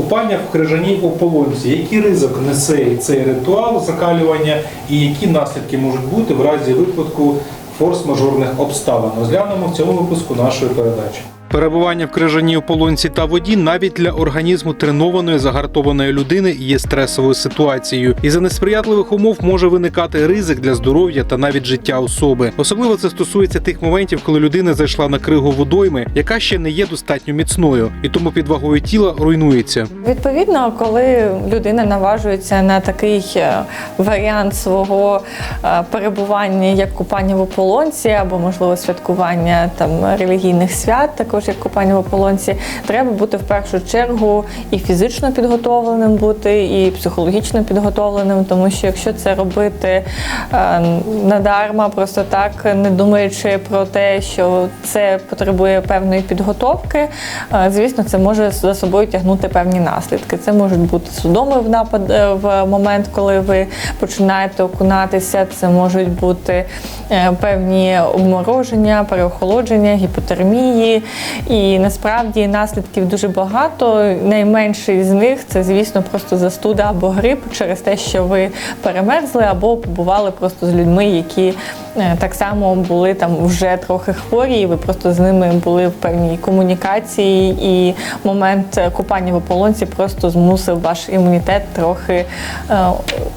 Купання в крижаній ополонці. Який ризик несе цей ритуал закалювання і які наслідки можуть бути в разі випадку форс-мажорних обставин? Розглянемо в цьому випуску нашої передачі. Перебування в крижаній ополонці та воді навіть для організму тренованої загартованої людини є стресовою ситуацією, і за несприятливих умов може виникати ризик для здоров'я та навіть життя особи. Особливо це стосується тих моментів, коли людина зайшла на кригу водойми, яка ще не є достатньо міцною, і тому під вагою тіла руйнується. Відповідно, коли людина наважується на такий е, варіант свого е, перебування, як купання в ополонці, або можливо святкування там релігійних свят, також як купання в ополонці, треба бути в першу чергу і фізично підготовленим бути, і психологічно підготовленим, тому що якщо це робити е, надарма, просто так, не думаючи про те, що це потребує певної підготовки, е, звісно, це може за собою тягнути певні наслідки. Це можуть бути судоми в напад е, в момент, коли ви починаєте окунатися. Це можуть бути е, певні обмороження, переохолодження, гіпотермії. І насправді наслідків дуже багато. Найменший з них це, звісно, просто застуда або грип через те, що ви перемерзли або побували просто з людьми, які е, так само були там вже трохи хворі, і ви просто з ними були в певній комунікації, і момент е, купання в ополонці просто змусив ваш імунітет трохи е,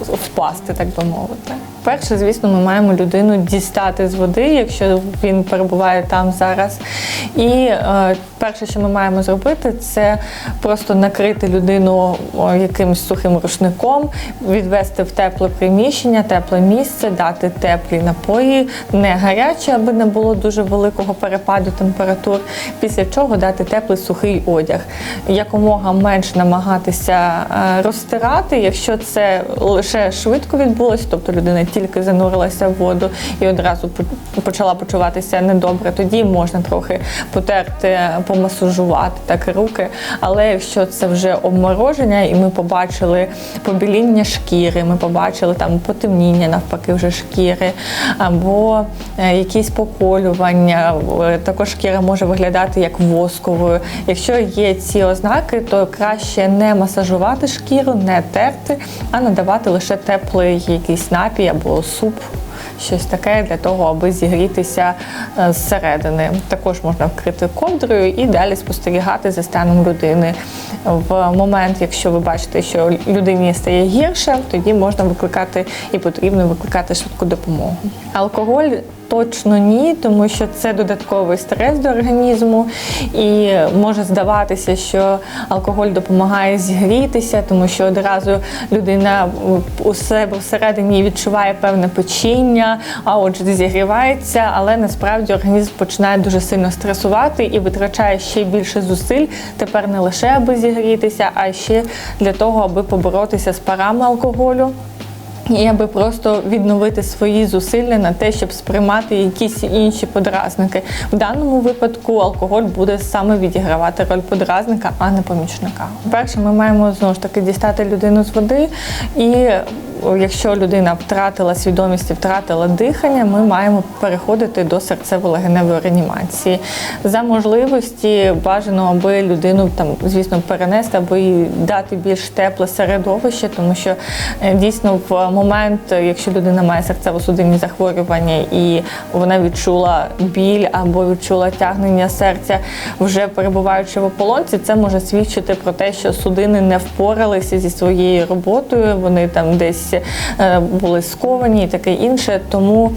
впасти, так би мовити. Перше, звісно, ми маємо людину дістати з води, якщо він перебуває там зараз. І е, перше, що ми маємо зробити, це просто накрити людину якимось сухим рушником, відвести в тепле приміщення, тепле місце, дати теплі напої, не гарячі, аби не було дуже великого перепаду температур. Після чого дати теплий сухий одяг. Якомога менш намагатися е, розтирати, якщо це лише швидко відбулося, тобто людина тільки занурилася в воду і одразу почала почуватися недобре, тоді можна трохи потерти, помасажувати так руки. Але якщо це вже обмороження, і ми побачили побіління шкіри, ми побачили там потемніння навпаки вже шкіри, або е, якісь поколювання, також шкіра може виглядати як восковою. Якщо є ці ознаки, то краще не масажувати шкіру, не терти, а надавати лише теплий якийсь напій або суп. Щось таке для того, аби зігрітися е, зсередини. Також можна вкрити ковдрою і далі спостерігати за станом людини. В момент, якщо ви бачите, що людині стає гірше, тоді можна викликати і потрібно викликати швидку допомогу. Алкоголь Точно ні, тому що це додатковий стрес до організму, і може здаватися, що алкоголь допомагає зігрітися, тому що одразу людина у себе всередині відчуває певне печіння, а отже, зігрівається, але насправді організм починає дуже сильно стресувати і витрачає ще більше зусиль. Тепер не лише аби зігрітися, а ще для того, аби поборотися з парами алкоголю. І аби просто відновити свої зусилля на те, щоб сприймати якісь інші подразники. В даному випадку алкоголь буде саме відігравати роль подразника, а не помічника. Перше, ми маємо знову ж таки дістати людину з води, і якщо людина втратила свідомість і втратила дихання, ми маємо переходити до серцево-легеневої реанімації. За можливості бажано, аби людину там, звісно, перенести або їй дати більш тепле середовище, тому що е, дійсно в момент, якщо людина має серцево-судинні захворювання і вона відчула біль або відчула тягнення серця, вже перебуваючи в ополонці, це може свідчити про те, що судини не впоралися зі своєю роботою, вони там десь е, були сковані і таке інше. Тому,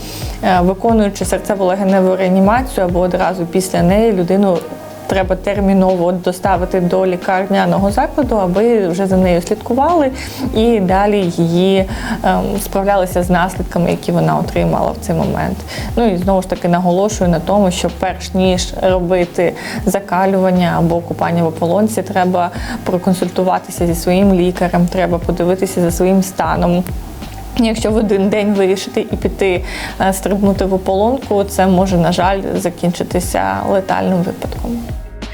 е, виконуючи серцево-легеневу реанімацію або одразу після неї, людину треба терміново доставити до лікарняного закладу, аби вже за нею слідкували і далі її ем, справлялися з наслідками, які вона отримала в цей момент. Ну і знову ж таки наголошую на тому, що перш ніж робити закалювання або купання в ополонці, треба проконсультуватися зі своїм лікарем, треба подивитися за своїм станом. Якщо в один день вирішити і піти е, стрибнути в ополонку, це може, на жаль, закінчитися летальним випадком.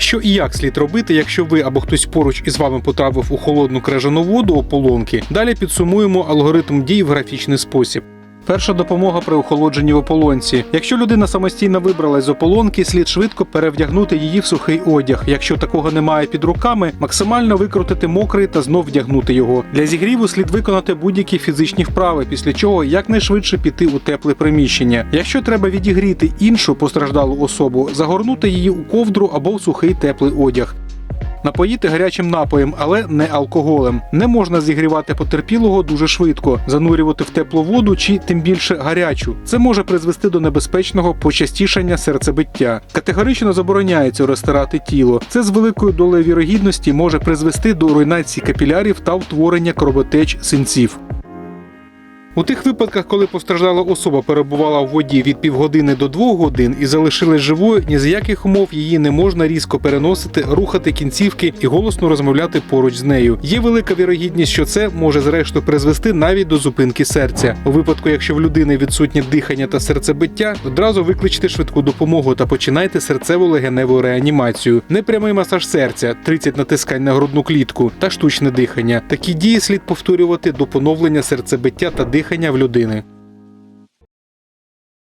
Що і як слід робити, якщо ви або хтось поруч із вами потрапив у холодну крижану воду ополонки. Далі підсумуємо алгоритм дій в графічний спосіб. Перша допомога при охолодженні в ополонці. Якщо людина самостійно вибралась з ополонки, слід швидко перевдягнути її в сухий одяг. Якщо такого немає під руками, максимально викрутити мокрий та знов вдягнути його. Для зігріву слід виконати будь-які фізичні вправи, після чого якнайшвидше піти у тепле приміщення. Якщо треба відігріти іншу постраждалу особу, загорнути її у ковдру або в сухий теплий одяг. Напоїти гарячим напоєм, але не алкоголем. Не можна зігрівати потерпілого дуже швидко, занурювати в теплу воду чи тим більше гарячу. Це може призвести до небезпечного почастішання серцебиття. Категорично забороняється розтирати тіло. Це з великою долею вірогідності може призвести до руйнації капілярів та утворення кровотеч синців. У тих випадках, коли постраждала особа перебувала в воді від півгодини до двох годин і залишилась живою, ні з яких умов її не можна різко переносити, рухати кінцівки і голосно розмовляти поруч з нею. Є велика вірогідність, що це може зрештою призвести навіть до зупинки серця. У випадку, якщо в людини відсутнє дихання та серцебиття, одразу викличте швидку допомогу та починайте серцево-легеневу реанімацію. Непрямий масаж серця, 30 натискань на грудну клітку та штучне дихання. Такі дії слід повторювати до поновлення серцебиття та дихання в людини.